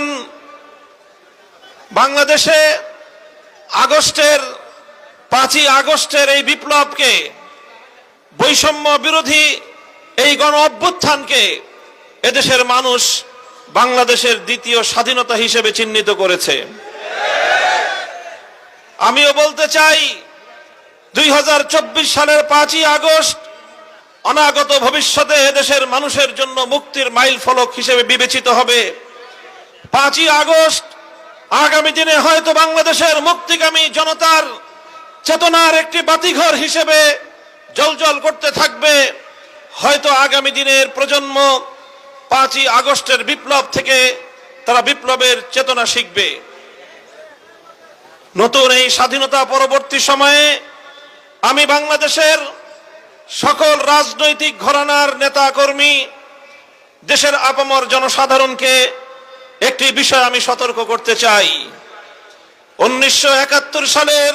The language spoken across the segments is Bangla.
বন্ধুগণ বাংলাদেশে আগস্টের পাঁচই আগস্টের এই বিপ্লবকে বৈষম্য বিরোধী এই গণ অভ্যুত্থানকে এদেশের মানুষ বাংলাদেশের দ্বিতীয় স্বাধীনতা হিসেবে চিহ্নিত করেছে। আমিও বলতে চাই, দুই হাজার চব্বিশ সালের পাঁচই আগস্ট অনাগত ভবিষ্যতে এদেশের মানুষের জন্য মুক্তির মাইল ফলক হিসেবে বিবেচিত হবে। পাঁচই আগস্ট, আগামী দিনে হয়তো বাংলাদেশের মুক্তিগামী জনতার চেতনার একটি বাতিঘর হিসেবে জলজল করতে থাকবে। হয়তো আগামী দিনের প্রজন্ম পাঁচই আগস্টের বিপ্লব থেকে তারা বিপ্লবের চেতনা শিখবে। নতুন এই স্বাধীনতা পরবর্তী সময়ে আমি বাংলাদেশের সকল রাজনৈতিক ঘরানার নেতা কর্মী দেশের আপামর জনসাধারণকে একটি বিষয় আমি সতর্ক করতে চাই। উনিশশো একাত্তর সালের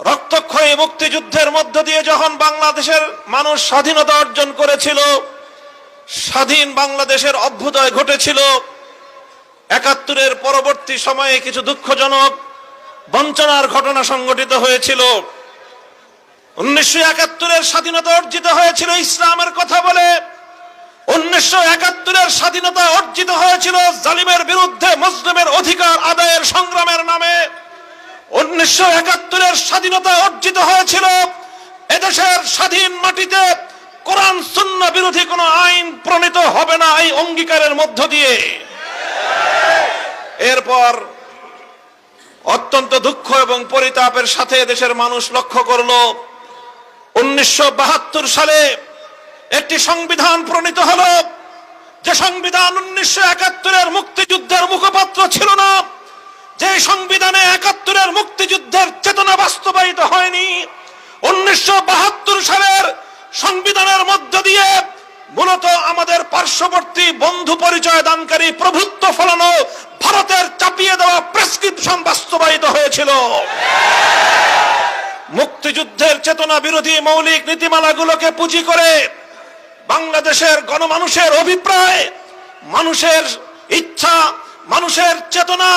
রক্তক্ষয়ী মুক্তিযুদ্ধের মধ্য দিয়ে যখন বাংলাদেশের মানুষ স্বাধীনতা অর্জন করেছিল, স্বাধীন বাংলাদেশের অভ্যুদয় ঘটেছিল, একাত্তরের পরবর্তী সময়ে কিছু দুঃখজনক বঞ্চনার ঘটনা সংঘটিত হয়েছিল। উনিশশো একাত্তরের স্বাধীনতা অর্জিত হয়েছিল ইসলামের কথা বলে উনিশশো একাত্তরের স্বাধীনতা অর্জিত হয়েছিল জালিমের বিরুদ্ধে মুসলিমের অধিকার আদায়ের সংগ্রামের নামে। উনিশশো একাত্তরের স্বাধীনতা অর্জিত হয়েছিল এদেশের স্বাধীন মাটিতে। কোরআন শূন্য বিরোধী কোনো আইন প্রণীত হবে না এই অঙ্গীকারের মধ্য দিয়ে। এরপর অত্যন্ত দুঃখ এবং পরিতাপের সাথে দেশের মানুষ লক্ষ্য করল, উনিশশো সালে একটি সংবিধান প্রণীত হলো, যে সংবিধান উনিশশো একাত্তরের মুক্তিযুদ্ধের মুখপাত্র ছিল না যে সংবিধানে একাত্তরের মুক্তিযুদ্ধের চেতনা বাস্তবায়িত হয়নি, উনিশশো বাহাত্তর সালের সংবিধানের মধ্য দিয়ে মূলত আমাদের পার্শ্ববর্তী বন্ধু পরিচয় দানকারী প্রভুত্ব ফলানো ভারতের চাপিয়ে দেওয়া প্রেসক্রিপশন বাস্তবায়িত হয়েছিল। মুক্তিযুদ্ধের চেতনা বিরোধী মৌলিক নীতিমালাগুলোকে পুঁজি করে বাংলাদেশের গণমানুষের অভিপ্রায়, মানুষের ইচ্ছা, মানুষের চেতনা,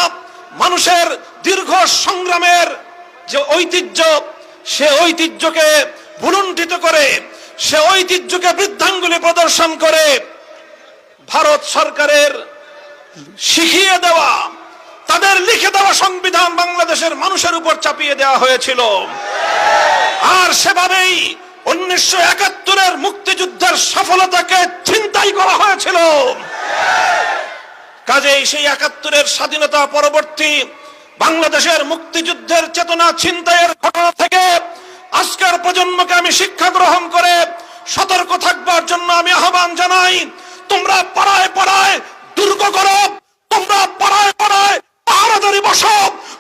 মানুষের দীর্ঘ সংগ্রামের যে ঐতিহ্য, সে ঐতিহ্যকে ভুলুণ্ঠিত করে, সে ঐতিহ্যকে বৃদ্ধাঙ্গুলি প্রদর্শন করে ভারত সরকারের শিখিয়ে দেওয়া, তাদের লিখে দেওয়া সংবিধান বাংলাদেশের মানুষের উপর চাপিয়ে দেওয়া হয়েছিল। আর সেভাবেই উনিশশো একাত্তরের মুক্তিযুদ্ধের সফলতাকে করা হয়েছিল। কাজেই সেই একাত্তরের স্বাধীনতা পরবর্তী বাংলাদেশের মুক্তিযুদ্ধের চেতনা ঘটনা থেকে আজকের প্রজন্মকে আমি শিক্ষা গ্রহণ করে সতর্ক থাকবার জন্য আমি আহ্বান জানাই, তোমরা পাড়ায় পাড়ায় দুর্গ করো, তোমরা পাড়ায় পাড়ায় বসো,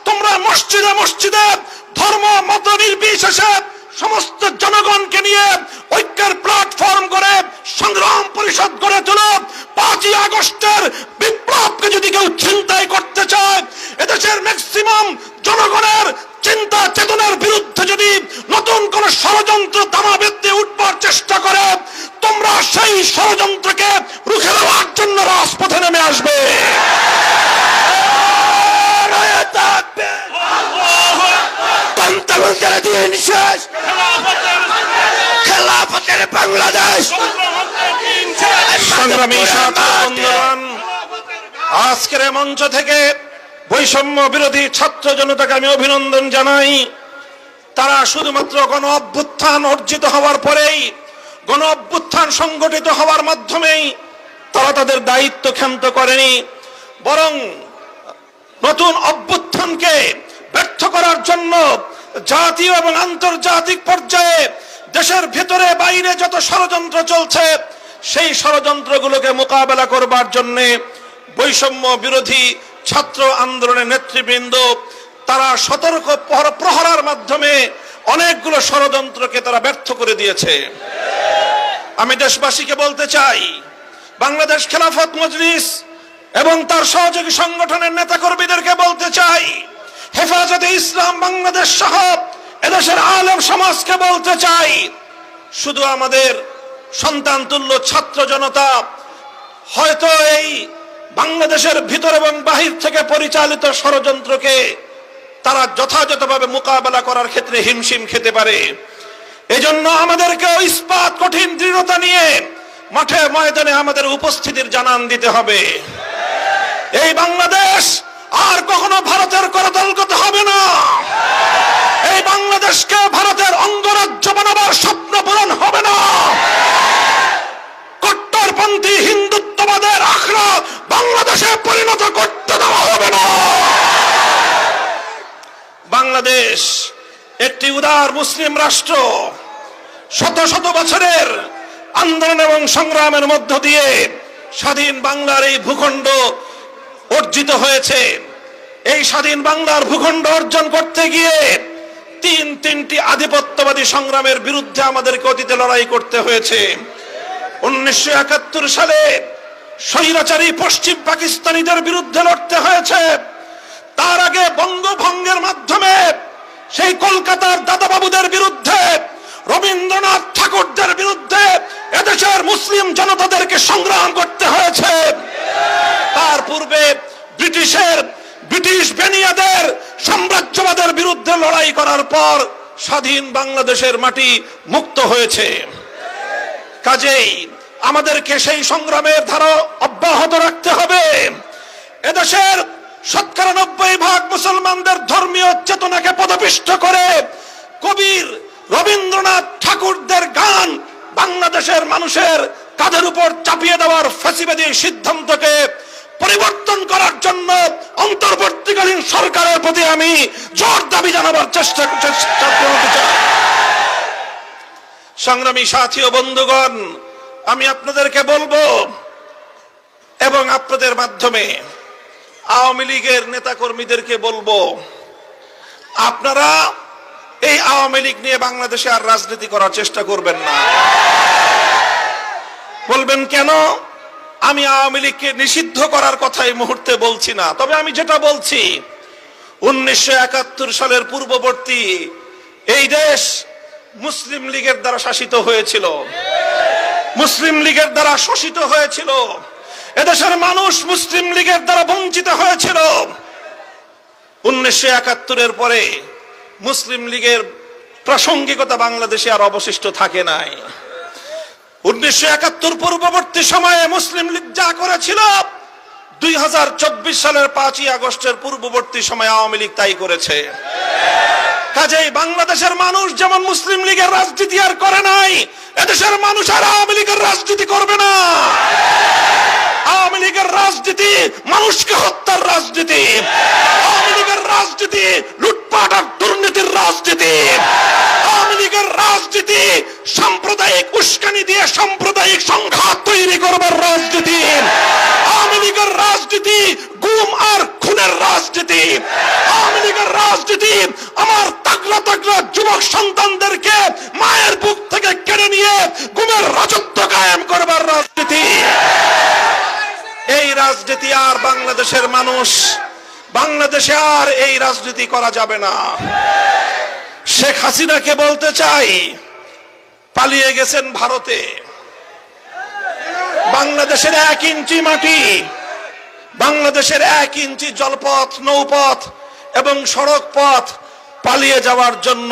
তোমরা মসজিদে মসজিদে ধর্ম মত নির্বিশেষে সমস্ত জনগণকে নিয়ে ঐক্যের প্ল্যাটফর্ম করে সংগ্রাম পরিষদ গড়ে তোলো পাঁচই আগস্টের বিপ্লবকে যদি কেউ চিন্তাই করতে চায় এদেশের ম্যাক্সিমাম জনগণের চিন্তা চেতনার বিরুদ্ধে যদি নতুন কোন ষড়যন্ত্র দামা বেঁধে উঠবার চেষ্টা করে তোমরা সেই ষড়যন্ত্রকে রুখে দেওয়ার জন্য রাজপথে নেমে আসবে। শেষ। খেলাফতের বাংলাদেশ। সংগ্রামী আজকের মঞ্চ থেকে বৈষম্য বিরোধী ছাত্র জনতাকে আমি অভিনন্দন জানাই। তারা শুধুমাত্র গণ অভ্যুত্থান অর্জিত হওয়ার পরেই গণ অভ্যুত্থান সংগঠিত হওয়ার মাধ্যমেই তারা তাদের দায়িত্ব ক্ষান্ত করেনি। বরং নতুন অভ্যুত্থানকে ব্যর্থ করার জন্য জাতীয় এবং আন্তর্জাতিক পর্যায়ে দেশের ভেতরে বাইরে যত ষড়যন্ত্র চলছে, সেই ষড়যন্ত্রগুলোকে মোকাবেলা করবার জন্য বৈষম্য বিরোধী ছাত্র আন্দোলনের নেতৃবৃন্দ, তারা সতর্ক প্রহর- প্রহরার মাধ্যমে অনেকগুলো ষড়যন্ত্রকে তারা ব্যর্থ করে দিয়েছে। আমি দেশবাসীকে বলতে চাই, বাংলাদেশ খেলাফত মজলিস এবং তার সহযোগী সংগঠনের নেতাকর্মীদেরকে বলতে চাই, হেফাজতে ইসলাম বাংলাদেশ সহ এদেশের আলেম সমাজকে বলতে চাই, শুধু আমাদের সন্তান তুল্য ছাত্র জনতা, হয়তো এই বাংলাদেশের ভিতর এবং বাহির থেকে পরিচালিত ষড়যন্ত্রকে তারা যথাযথভাবে মোকাবেলা করার ক্ষেত্রে হিমশিম খেতে পারে। এজন্য আমাদেরকে ইস্পাত কঠিন দৃঢ়তা নিয়ে মাঠে ময়দানে আমাদের উপস্থিতির জানান দিতে হবে। এই বাংলাদেশ আর কখনো ভারতের করদলগত হবে না। এই বাংলাদেশকে ভারতের অঙ্গরাজ্য বানাবার স্বপ্ন পূরণ হবে না। কট্টরপন্থী হিন্দুত্ববাদের আখড়া বাংলাদেশে পরিণত করতে দেওয়া হবে না। বাংলাদেশ একটি উদার মুসলিম রাষ্ট্র। শত শত বছরের আন্দোলন এবং সংগ্রামের মধ্য দিয়ে স্বাধীন বাংলার এই ভূখণ্ড অর্জিত হয়েছে। এই স্বাধীন বাংলার ভূখণ্ড অর্জন করতে গিয়ে তিন আধিপত্যবাদী সংগ্রামের বিরুদ্ধে আমাদেরকে অতীতে লড়াই করতে হয়েছে। উনিশশো একাত্তর সালে স্বৈরাচারী পশ্চিম পাকিস্তানিদের বিরুদ্ধে লড়তে হয়েছে। তার আগে বঙ্গভঙ্গের মাধ্যমে সেই কলকাতার দাদাবাবুদের বিরুদ্ধে, রবীন্দ্রনাথ ঠাকুরদের বিরুদ্ধে এদেশের মুসলিম জনতাদেরকে সংগ্রাম করতে হয়েছে। তার পূর্বে ব্রিটিশের, ব্রিটিশ বেনিয়াদের সাম্রাজ্যবাদের বিরুদ্ধে লড়াই করার পর স্বাধীন বাংলাদেশের মাটি মুক্ত হয়েছে। কাজেই আমাদেরকে সেই সংগ্রামের ধারা অব্যাহত রাখতে হবে। এদেশের শতকরা নব্বই ভাগ মুসলমানদের ধর্মীয় চেতনাকে পদপিষ্ট করে কবির রবীন্দ্রনাথ ঠাকুরদের গান বাংলাদেশের মানুষের কাঁধের উপর চাপিয়ে দেওয়ার ফাঁসিবাদী সিদ্ধান্তকে পরিবর্তন করার জন্য অন্তর্বর্তীকালীন সরকারের প্রতি আমি জোর দাবি জানাবার চেষ্টা করতে চাই। সংগ্রামী সাথী ও বন্ধুগণ, আমি আপনাদেরকে বলব এবং আপনাদের মাধ্যমে আওয়ামী লীগের নেতাকর্মীদেরকে বলব, আপনারা এই আওয়ামী লীগ নিয়ে বাংলাদেশে আর রাজনীতি করার চেষ্টা করবেন না। বলবেন কেন? আমি আওয়ামী লীগকে নিষিদ্ধ করার কথা এই মুহূর্তে বলছি না। তবে আমি যেটা বলছি, উনিশশো একাত্তর সালের পূর্ববর্তী এই দেশ মুসলিম লীগের দ্বারা শাসিত হয়েছিল। মুসলিম লীগের দ্বারা শোষিত হয়েছিল। এদেশের মানুষ মুসলিম লীগের দ্বারা বঞ্চিত হয়েছিল। উনিশশো একাত্তরের পরে মুসলিম লীগের প্রাসঙ্গিকতা বাংলাদেশে আর অবশিষ্ট থাকে নাই। উনিশশো একাত্তর পূর্ববর্তী সময়ে মুসলিম লীগ যা করেছিল, দুই সালের পাঁচই আগস্টের পূর্ববর্তী সময়ে আওয়ামী লীগ তাই করেছে। কাজেই বাংলাদেশের মানুষ যেমন মুসলিম লীগের রাজনীতি আর করে নাই, এদেশের মানুষ আর আওয়ামী লীগের রাজনীতি করবে না। আওয়ামী লীগের রাজনীতি মানুষকে হত্যার রাজনীতি, আওয়ামী লীগের রাজনীতি লুটপাট দুর্নীতির রাজনীতি। আওয়ামী লীগের রাজনীতি সাম্প্রদায়িক উস্কানি দিয়ে সাম্প্রদায়িক সংঘাত তৈরি করবার রাজনীতি। আওয়ামী লীগের রাজনীতি গুম আর খুনের রাজনীতি। আওয়ামী লীগের রাজনীতি আমার তাগলা তাগলা যুবক সন্তানদেরকে মায়ের বুক থেকে কেড়ে নিয়ে গুমের রাজত্ব কায়েম করবার রাজনীতি। এই রাজনীতি আর বাংলাদেশের মানুষ বাংলাদেশে আর এই রাজনীতি করা যাবে না। শেখ হাসিনাকে বলতে চাই, পালিয়ে গেছেন ভারতে। বাংলাদেশের এক ইঞ্চি মাটি, বাংলাদেশের এক ইঞ্চি জলপথ, নৌপথ এবং সড়ক পথ পালিয়ে যাওয়ার জন্য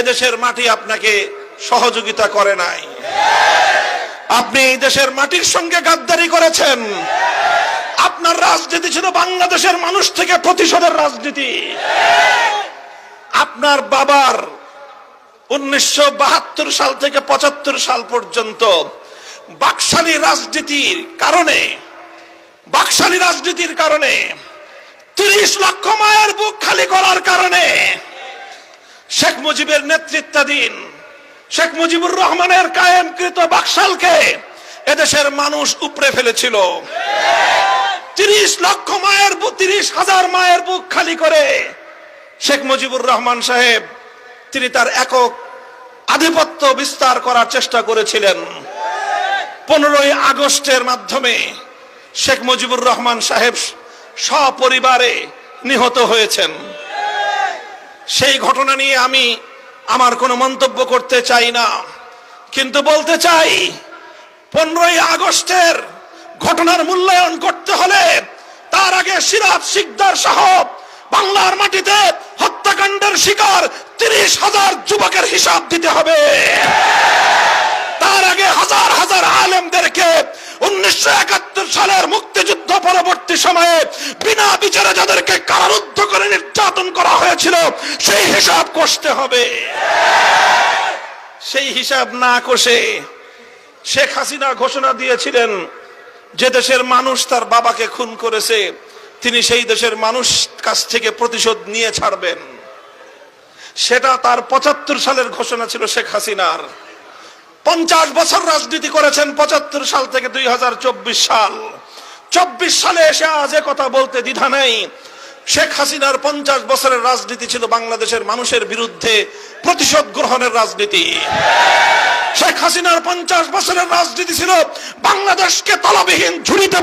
এদেশের মাটি আপনাকে সহযোগিতা করে নাই। আপনি এই দেশের মাটির সঙ্গে গাদ্দারি করেছেন। আপনার রাজনীতি ছিল বাংলাদেশের মানুষ থেকে প্রতিশোধের রাজনীতি। আপনার বাবার উনিশশো বাহাত্তর সাল থেকে পঁচাত্তর সাল পর্যন্ত বাকশালী রাজনীতির কারণে, বাকশালী রাজনীতির কারণে, তিরিশ লক্ষ মায়ের বুক খালি করার কারণে শেখ মুজিবের নেতৃত্বাধীন, শেখ মুজিবুর রহমানের কায়েমকৃত বাকশালকে এদেশের মানুষ উপড়ে ফেলেছিল। তিরিশ লক্ষ মায়ের বুক, তিরিশ হাজার মায়ের বুক খালি করে শেখ মুজিবুর রহমান সাহেব, তিনি তার একক আধিপত্য বিস্তার করার চেষ্টা করেছিলেন। পনেরোই আগস্টের মাধ্যমে শেখ মুজিবুর রহমান সাহেব সপরিবারে নিহত হয়েছেন। সেই ঘটনা নিয়ে আমি আমার কোনো মন্তব্য করতে চাই না, কিন্তু বলতে চাই, পনেরোই আগস্টের ঘটনার মূল্যায়ন করতে হলে তার আগে সিরাজ শিকদার সহ বাংলার মাটিতে হত্যাকাণ্ডের শিকার তিরিশ হাজার যুবকের হিসাব দিতে হবে। তার আগে হাজার হাজার আলেমদেরকে উনিশশো একাত্তর সালের মুক্তিযুদ্ধ পরবর্তী সময়ে বিনা বিচারে যাদেরকে কারারুদ্ধ করে নির্যাতন করা হয়েছিল, সেই হিসাব কষতে হবে। সেই হিসাব না কষে শেখ হাসিনা ঘোষণা দিয়েছিলেন যে দেশের মানুষ তার বাবাকে খুন করেছে, তিনি সেই দেশের মানুষ কাছ থেকে প্রতিশোধ নিয়ে ছাড়বেন। সেটা তার পঁচাত্তর সালের ঘোষণা ছিল শেখ হাসিনার। পঞ্চাশ বছর রাজনীতি করেছেন পঁচাত্তর সাল থেকে দুই হাজার চব্বিশ সাল। চব্বিশ সালে এসে আজ কথা বলতে দ্বিধা নেই। শেখ হাসিনার পঞ্চাশ বছরের রাজনীতি ছিল বাংলাদেশের মানুষের বিরুদ্ধে প্রতিশোধ গ্রহণের রাজনীতি। শেখ হাসিনার পঞ্চাশ বছরের রাজনীতি ছিল বাংলাদেশকে তলবিহীন ঝুড়িতে